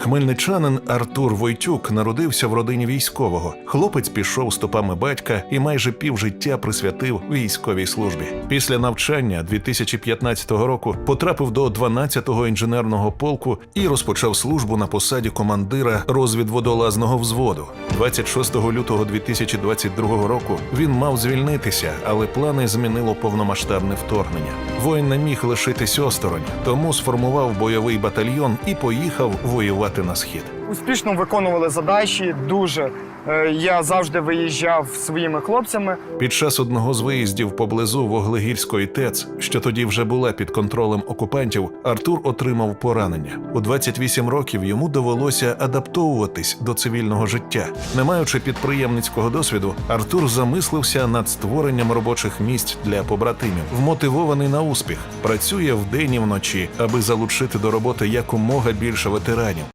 Хмельничанин Артур Войтюк народився в родині військового. Хлопець пішов стопами батька і майже півжиття присвятив військовій службі. Після навчання 2015 року потрапив до 12-го інженерного полку і розпочав службу на посаді командира розвідводолазного взводу. 26 лютого 2022 року він мав звільнитися, але плани змінило повномасштабне вторгнення. Воїн не міг лишитись осторонь, тому сформував бойовий батальйон і поїхав воювати на схід. Успішно виконували задачі. Дуже Е, я завжди виїжджав своїми хлопцями. Під час одного з виїздів поблизу Воглегірської ТЕЦ, що тоді вже була під контролем окупантів, Артур отримав поранення. У 28 років йому довелося адаптовуватись до цивільного життя. Не маючи підприємницького досвіду, Артур замислився над створенням робочих місць для побратимів. Вмотивований на успіх, працює вдень і вночі, аби залучити до роботи якомога більше ветеранів.